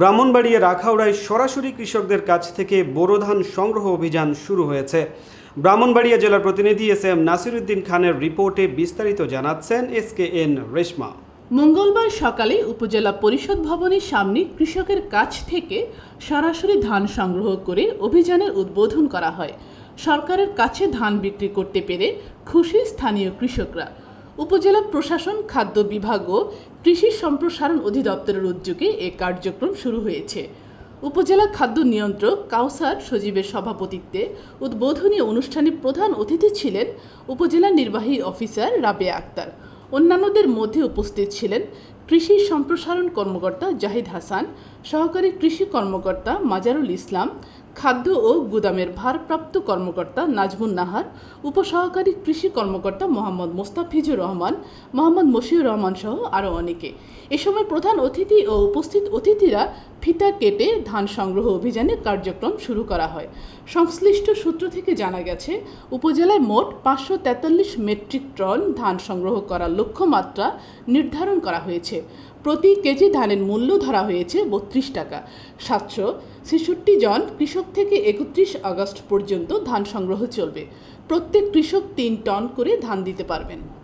ব্রাহ্মণবাড়িয়া রাখাউড়ায় সরাসরি কৃষকদের কাছ থেকে বোরো ধান সংগ্রহ অভিযান শুরু হয়েছে। ব্রাহ্মণবাড়িয়া জেলার প্রতিনিধি এস এম নাসিরুদ্দিন খানের রিপোর্টে বিস্তারিত জানাচ্ছেন এস কে এন রেশমা। মঙ্গলবার সকালে উপজেলা পরিষদ ভবনের সামনে কৃষকের কাছ থেকে সরাসরি ধান সংগ্রহ করে অভিযানের উদ্বোধন করা হয়। সরকারের কাছে ধান বিক্রি করতে পেরে খুশি স্থানীয় কৃষকরা। উপজেলা প্রশাসন, খাদ্য বিভাগ ও কৃষি সম্প্রসারণ অধিদপ্তরের উদ্যোগে এ কার্যক্রম শুরু হয়েছে। উপজেলা খাদ্য নিয়ন্ত্রক কাউসার সজীবের সভাপতিত্বে উদ্বোধনী অনুষ্ঠানে প্রধান অতিথি ছিলেন উপজেলা নির্বাহী অফিসার রাবে আক্তার। অন্যান্যদের মধ্যে উপস্থিত ছিলেন কৃষি সম্প্রসারণ কর্মকর্তা জাহিদ হাসান, সহকারী কৃষি কর্মকর্তা মাজারুল ইসলাম, খাদ্য ও গুদামের ভারপ্রাপ্ত কর্মকর্তা নাজমুন নাহার, উপসহকারী কৃষি কর্মকর্তা মোহাম্মদ মোস্তাফিজুর রহমান, মোহাম্মদ মশিউর রহমান সহ আরও অনেকে। এ সময় প্রধান অতিথি ও উপস্থিত অতিথিরা ফিতা কেটে ধান সংগ্রহ অভিযানের কার্যক্রম শুরু করা হয়। সংশ্লিষ্ট সূত্র থেকে জানা গেছে, উপজেলায় মোট পাঁচশো তেতাল্লিশ মেট্রিক টন ধান সংগ্রহ করার লক্ষ্যমাত্রা নির্ধারণ করা হয়েছে। প্রতি কেজি ধানের মূল্য ধরা হয়েছে বত্রিশ টাকা। সাতশো ছেষট্টি জন কৃষক থেকে একত্রিশ আগস্ট পর্যন্ত ধান সংগ্রহ চলবে। প্রত্যেক কৃষক তিন টন করে ধান দিতে পারবেন।